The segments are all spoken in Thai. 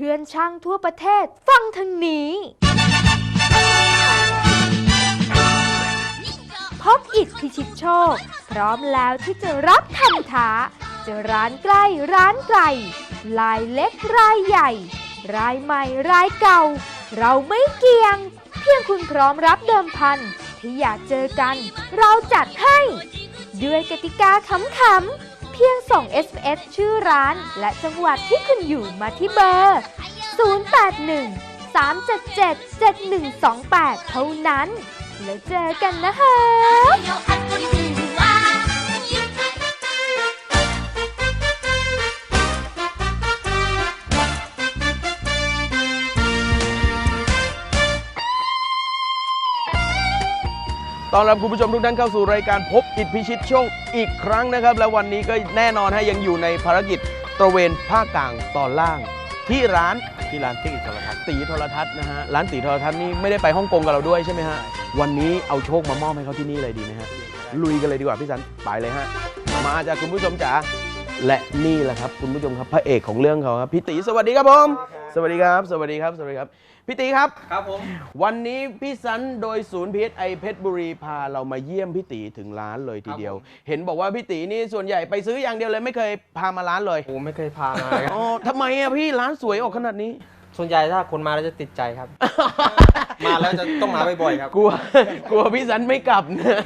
พื่อนช่างทั่วประเทศ ฟังทางนี้ พบอิดพิชิตโชค พร้อมแล้วที่จะรับคำท้า จะร้านใกล้ร้านไกลรายเล็กรายใหญ่ รายใหม่รายเก่า เราไม่เกี่ยง เพียงคุณพร้อมรับเดิมพัน ที่อยากเจอกัน เราจัดให้ ด้วยกติกาขำๆ พียงส่ง SMS ชื่อร้าน และจังหวัดที่คุณอยู่มาที่เบอร์ 081 377 7128 เท่านั้น แล้วเจอกันนะคะ ตอนรับคุณผู้ชมทุกท่านเข้าสู่รายการพบอิทพิชิตโชคอีกครั้งนะครับ และวันนี้ก็แน่นอนฮะยังอยู่ในภารกิจตระเวนภาคกลางตอนล่าง ที่ร้านที่ร้านตีโทรทัศน์ตีโทรทัศน์นะฮะร้านตีโทรทัศน์นี่ไม่ได้ไปฮ่องกงกับเราด้วยใช่ไหมฮะวันนี้เอาโชคมามอบให้เขาที่นี่เลยดีไหมฮะลุยกันเลยดีกว่าพี่สันไปเลยฮะมาจากคุณผู้ชมจ๋าและนี่แหละครับ คุณผู้ชมครับพระเอกของเรื่องเขาครับพี่ตีสวัสดีครับผม สวัสดีครับ สวัสดีครับ สวัสดีครับ พี่ตีครับ ครับผม วันนี้พี่สันโดยศูนย์พีไอเพชรบุรีพาเรามาเยี่ยมพี่ตีถึงร้านเลยทีเดียว เห็นบอกว่าพี่ตีนี่ส่วนใหญ่ไปซื้ออย่างเดียวเลยไม่เคยพามาร้านเลย โอ้ไม่เคยพามาเลยครับอ๋อทำไมอะพี่ร้านสวยออกขนาดนี้ ส่วนใหญ่ถ้าคนมาแล้วจะติดใจครับ มาแล้วจะต้องมาบ่อยๆครับ กลัวกลัวพี่สันไม่กลับนะ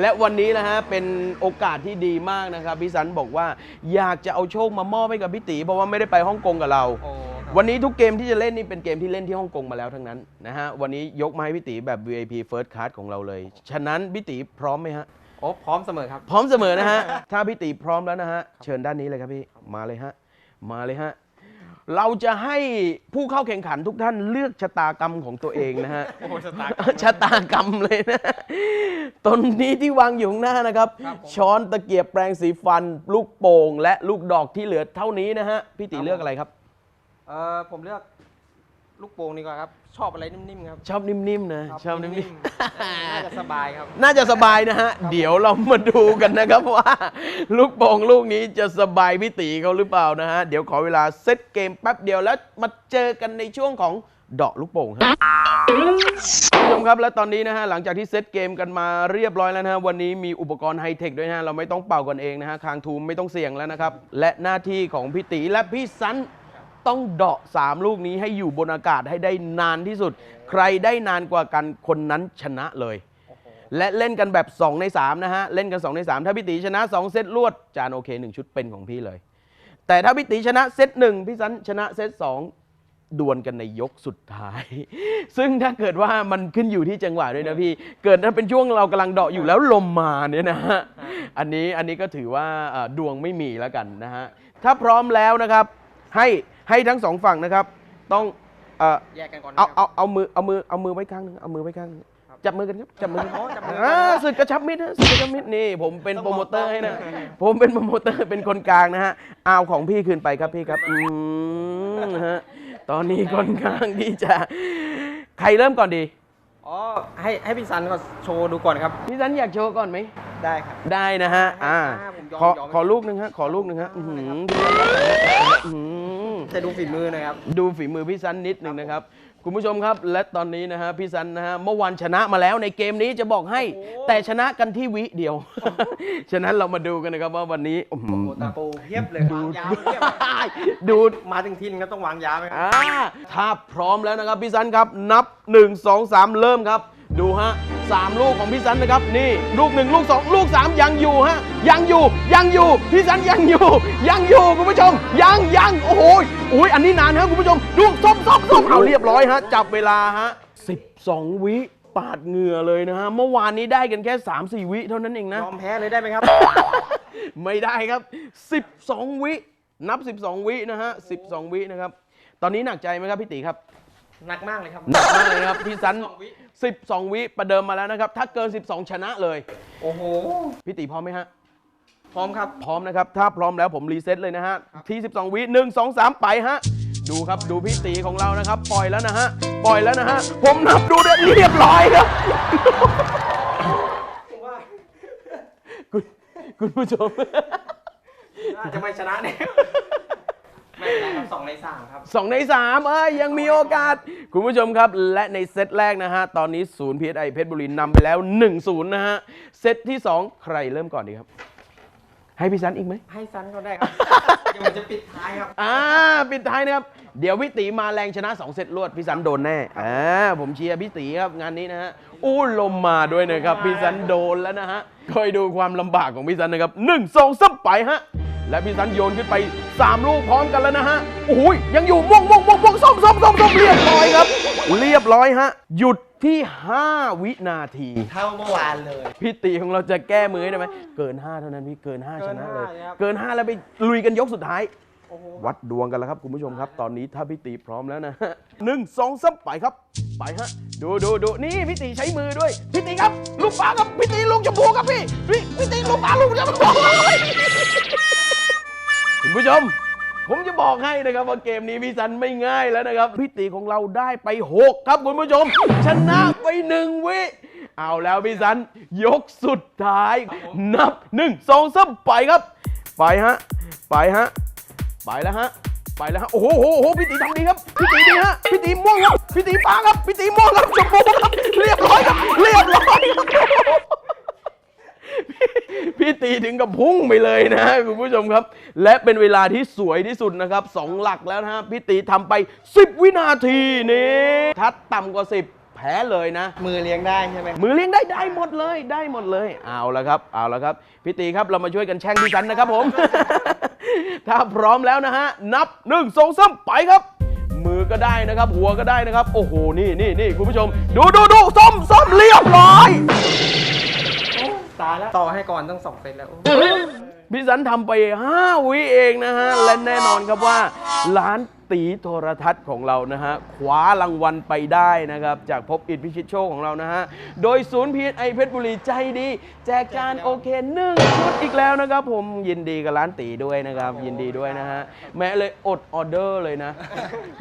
และวันนี้นะฮะเป็นโอกาสที่ดีมากนะครับพี่สันบอกว่าอยากจะเอาโชคมามอบให้กับพี่ตีเพราะว่าไม่ได้ไปฮ่องกงกับเรา โอ้ครับวันนี้ทุกเกมที่จะเล่นนี่เป็นเกมที่เล่นที่ฮ่องกงมาแล้วทั้งนั้นนะฮะวันนี้ยกมาให้พี่ตีแบบ VIP First Class ของเราเลย ฉะนั้นพี่ตีพร้อมไหมฮะ โอ้พร้อมเสมอครับ พร้อมเสมอนะฮะ ถ้าพี่ตีพร้อมแล้วนะฮะ เชิญด้านนี้เลยครับพี่ มาเลยฮะ มาเลยฮะ เราจะให้ผู้เข้าแข่งขันทุกท่านเลือกชะตากรรมของตัวเองนะฮะ โอ้ชะตากรรมชะตากรรมเลยนะ ตนนี้ที่วางอยู่ข้างหน้านะครับ ครับผม ช้อนตะเกียบแปรงสีฟัน ลูกโป่ง และลูกดอกที่เหลือเท่านี้นะฮะ พี่ตีเลือกอะไรครับ เออผมเลือก ลูกโป่งดีกว่าครับ ชอบอะไรนิ่มๆครับ ชอบนิ่มๆนะ ครับชอบนิ่มๆ น่าจะสบายครับๆน่าจะสบายนะฮะเดี๋ยวเรามาดูกันนะครับว่า ลูกโป่งลูกนี้จะสบายพี่ตีเขาหรือเปล่านะฮะ เดี๋ยวขอเวลาเซตเกมแป๊บเดียวแล้วมาเจอกันในช่วงของเดาะลูกโป่งครับคุณผู้ชมครับและตอนนี้นะฮะหลังจากที่เซตเกมกันมาเรียบร้อยแล้วนะฮะวันนี้มีอุปกรณ์ไฮเทคด้วยนะฮะเราไม่ต้องเป่ากันเองนะฮะคางทูมไม่ต้องเสี่ยงแล้วนะครับและหน้าที่ของพี่ตีและพี่ซัน ต้องเดาะสามลูกนี้ให้อยู่บนอากาศให้ได้นานที่สุด ใครได้นานกว่ากันคนนั้นชนะเลย และเล่นกันแบบ 2 ใน 3 นะฮะ เล่นกัน 2 ใน 3 ถ้าพี่ตีชนะ 2 เซตรวด จานโอเค 1 ชุดเป็นของพี่เลย แต่ถ้าพี่ตีชนะเซตหนึ่งพี่สันชนะเซตสองดวลกันในยกสุดท้าย ซึ่งถ้าเกิดว่ามันขึ้นอยู่ที่จังหวะด้วยนะพี่ เกิดถ้าเป็นช่วงเรากำลังเดาะอยู่แล้วลมมาเนี่ยนะฮะ อันนี้อันนี้ก็ถือว่าดวงไม่มีแล้วกันนะฮะ ถ้าพร้อมแล้วนะครับให้ ให้ทั้งสองฝั่งนะครับ ต้องเอ่อแยกกันก่อนนะเอาครับเอาเอามือเอามือเอามือไว้ข้างหนึงเอามือไว้ข้างหนึงจับมือกันครับจับมือกันโอ้จับมืออ่าสึกกระชับมิตรนะสึกกระชับมิตรนี่ ผมเป็นโปรโมเตอร์ให้นะผมเป็นโปรโมเตอร์เป็นคนกลางนะฮะเอาของพี่คืนไปครับพี่ครับอืมฮะตอนนี้ค่อนข้างที่จะใครเริ่มก่อนดีอ๋อให้ให้พี่ซันก็โชว์ดูก่อนครับพี่สันอยากโชว์ก่อนไหม ได้ครับ ได้นะฮะ อ่าอ่าผมยอมขอ ยอมขอลูกหนึ่งฮะ ขอลูกหนึ่งฮะ อื้อหือพี่สันรับหน่อยครับอื้อหือ จะดูฝีมือหนะครับ ดูฝีมือพี่ซันนิดหนึ่งนะครับ คุณผู้ชมครับและตอนนี้นะฮะพี่ซันนะฮะเมื่อวานชนะมาแล้วในเกมนี้จะบอกให้โอ้โหแต่ชนะกันที่วิเดียว ฉะนั้นเรามาดูกันนะครับว่าวันนี้อื้อหือ โอ้ตาโปเพียบเลยดูยาวเพียบดูมาถึงทินก็ต้องวางยาไหมครับ อ่าถ้าพร้อมแล้วนะครับพี่ซันครับ นับ 1 2 3 เริ่มครับ ดูฮะสามลูกของพี่ซันนะครับ นี่ ลูกหนึ่งลูกสองลูกสามยังอยู่ฮะ ยังอยู่ยังอยู่พี่ซันยังอยู่ ยังอยู่คุณผู้ชม ยังยังโอ้โหอุ้ยอันนี้นานฮะคุณผู้ชมดูส้มส้มส้มเอาเรียบร้อยฮะ จับเวลาฮะ12วิปาดเหงื่อเลยนะฮะ เมื่อวานนี้ได้กันแค่ 3-4 วิเท่านั้นเองนะ ยอมแพ้เลยได้ไหมครับ ไม่ได้ครับ 12 วิ นับ 12 วินะฮะ 12 วินะครับ ตอนนี้หนักใจไหมครับพี่ตีครับ หนักมากเลยครับ หนักมากเลยนะครับพี่สัน 12วิ 12 วิประเดิมมาแล้วนะครับ ถ้าเกิน 12 ชนะเลย โอ้โห พี่ตีพร้อมไหมฮะ พร้อมครับ พร้อมนะครับ ถ้าพร้อมแล้วผมรีเซ็ตเลยนะฮะ ที่ 12 วิ 1 2 3 ไปฮะ ดูครับ ดูพี่ตีของเรานะครับ ปล่อยแล้วนะฮะ ปล่อยแล้วนะฮะ ผมนับดูเรียบร้อยครับคุณคุณผู้ชม น่าจะไม่ชนะแน่ไม่ ไม่เป็นไรครับสองในสามครับสองในสามเอ้ยยังมีโอกาส คุณผู้ชมครับ และในเซตแรกนะฮะ ตอนนี้ศูนย์พีไอเพชรบุรีนำไปแล้ว 1-0 นะฮะ เซตที่ 2 ใครเริ่มก่อนดีครับ ให้พี่ซันอีกไหม ให้ซันเขาได้ครับ เดี๋ยวผมจะปิดท้ายครับ อ่าปิดท้ายนะครับ เดี๋ยวพี่ตีมาแรงชนะ 2 เซตรวด พี่สันโดนแน่อ่าผมเชียร์พี่ตีครับงานนี้นะฮะอู้ลมมาด้วยนะครับ พี่สันโดนแล้วนะฮะคอยดูความลำบากของพี่สันนะครับหนึ่งสองซับไปฮะ และพี่สันโยนขึ้นไป 3 ลูกพร้อมกันแล้วนะฮะโอ้ยยังอยู่ม่วงม่วงม่วงม่วงส้มส้มส้มส้มเรียบร้อยครับ เรียบร้อยฮะ หยุดที่ 5 วินาที เท่าเมื่อวานเลย พี่ตีของเราจะแก้มือให้ได้ไหมเกิน 5 เท่านั้นพี่เกิน 5 ชนะเลย เกินห้าครับเกิน5แล้วไปลุยกันยกสุดท้ายโอ้โหวัดดวงกันแล้วครับคุณผู้ชมครับ ตอนนี้ถ้าพี่ตีพร้อมแล้วนะฮะหนึ่งสองสามไปครับ ไปฮะ ดูดูดูนี่พี่ตีใช้มือด้วย พี่ตีครับ ลูกฟ้าครับ พี่ตีลูกชมพูครับพี่ พี่พี่ตีลูกฟ้าลูกชมพู คุณผู้ชม ผมจะบอกให้นะครับว่าเกมนี้พี่สันไม่ง่ายแล้วนะครับพี่ตีของเราได้ไป 6 ครับคุณผู้ชม ชนะไปหนึ่งวิเอาแล้วพี่สันยกสุดท้าย นับหนึ่งสองสามไปครับ ไปฮะ ไปฮะ ไปแล้วฮะ ไปแล้วฮะ โอ้โหโอ้โหพี่ตีทำดีครับ พี่ตีดีฮะ พี่ตีม่วงครับ พี่ตีฟ้าครับ พี่ตีม่วงครับชมพูครับเรีย ถึงกับพุ่งไปเลยนะฮะคุณผู้ชมครับ และเป็นเวลาที่สวยที่สุดนะครับสองหลักแล้วนะฮะพี่ตีทำไป 10 วินาทีนี่ถ้าต่ำกว่า 10แพ้เลยนะ มือเลี้ยงได้ใช่ไหมมือเลี้ยงได้ได้หมดเลยได้หมดเลย เอาละครับ เอาละครับพี่ตีครับเรามาช่วยกันแช่งพี่สันนะครับผม ถ้าพร้อมแล้วนะฮะ นับหนึ่งสองสามไปครับ มือก็ได้นะครับ หัวก็ได้นะครับ โอ้โห นี่นี่นี่คุณผู้ชม ดูดูดูส้มส้มเรียบร้อย ตายแล้วต่อให้ก่อนต้องสองเซตแล้ว พี่สันทำไป 5 วิเองนะฮะ และแน่นอนครับว่า ร้านตีโทรทัศน์ของเรานะฮะคว้ารางวัลไปได้นะครับ จากพบอิทพิชิตโชคของเรานะฮะ โดยศูนย์พีไอเพชรบุรีใจดี แจกจานโอเคหนึ่งชุดอีกแล้วนะครับ ผมยินดีกับร้านตีด้วยนะครับ ยินดีด้วยนะฮะ แม้เลยอดออเดอร์เลยนะ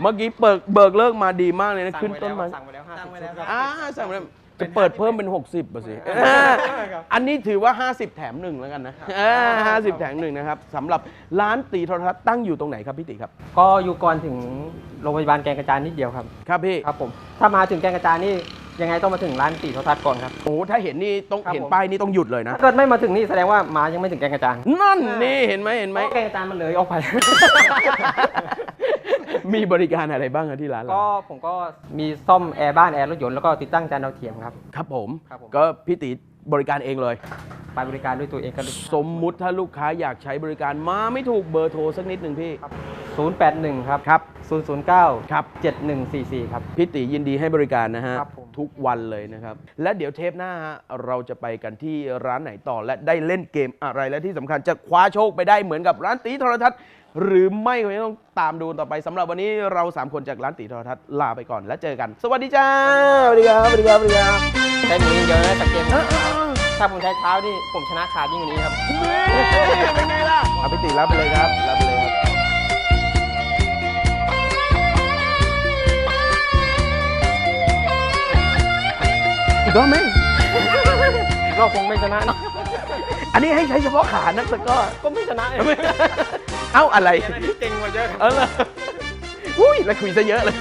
เมื่อกี้เปิดเบิกเลิกมาดีมากเลยนะ ขึ้นต้นมาสั่งไปแล้วห้าสิบชุดครับ อ่าสั่งมาแล้ว จะเปิดเพิ่มเป็น 60ป่ะสิอันนี้ถือว่า 50 แถมหนึ่งแล้วกันนะห้าสิบแถมหนึ่งนะครับสำหรับร้านตีโทรทัศน์ตั้งอยู่ตรงไหนครับพี่ติครับ ก็อยู่ก่อนถึงโรงพยาบาลแกงกระจานนิดเดียวครับ ครับพี่ ครับผม ถ้ามาถึงแกงกระจานนี่ยังไงต้องมาถึงร้านตีโทรทัศน์ก่อนครับ โอ้ถ้าเห็นนี่ต้องครับเห็นผม ป้ายนี่ต้องหยุดเลยนะ ถ้าเกิดไม่มาถึงนี่แสดงว่ามายังไม่ถึงแกงกระจานนั่นนี่เห็นไหมเห็นไหมเพราะแกงกระจานมันเลยออกไป มีบริการอะไรบ้างอะที่ร้านเรา ก็ผมก็มีซ่อมแอร์บ้านแอร์รถยนต์แล้วก็ติดตั้งจานดาวเทียมครับ ครับผม ครับผม ก็พี่ติบริการเองเลย ไปบริการด้วยตัวเองกันสมมุติถ้าลูกค้าอยากใช้บริการมาไม่ถูกเบอร์โทรสักนิดหนึ่งพี่ 081 ครับ ครับ 009 ครับ 7144 ครับ พี่ติยินดีให้บริการนะฮะ ครับผม ทุกวันเลยนะครับ และเดี๋ยวเทปหน้าฮะเราจะไปกันที่ร้านไหนต่อและได้เล่นเกมอะไรและที่สำคัญจะคว้าโชคไปได้เหมือนกับร้านตีโทรทัศน์ หรือไม่ก็ต้องตามดูต่อไปสำหรับวันนี้เราสามคนจากร้านตีโทรทัศน์ลาไปก่อนแล้วเจอกัน สวัสดีจ้าสวัสดีครับสวัสดีครับสวัสดีครับใช้มือเดียวนะสังเกตเออเออเออถ้าผมใช้เท้านี่ผมชนะขาดยิ่งกว่านี้ครับ นี่เป็นไงล่ะเอาพี่ติรับไปเลยครับรับไปเลยครับอีกรอบไหมเราคงไม่ชนะอันนี้ให้ใช้เฉพาะขานักตะกร้อ ก็ไม่ชนะเอ้าอะไร เก่งกว่าเยอะครับเออเหรออุ้ยแล้วคุยซะเยอะเลย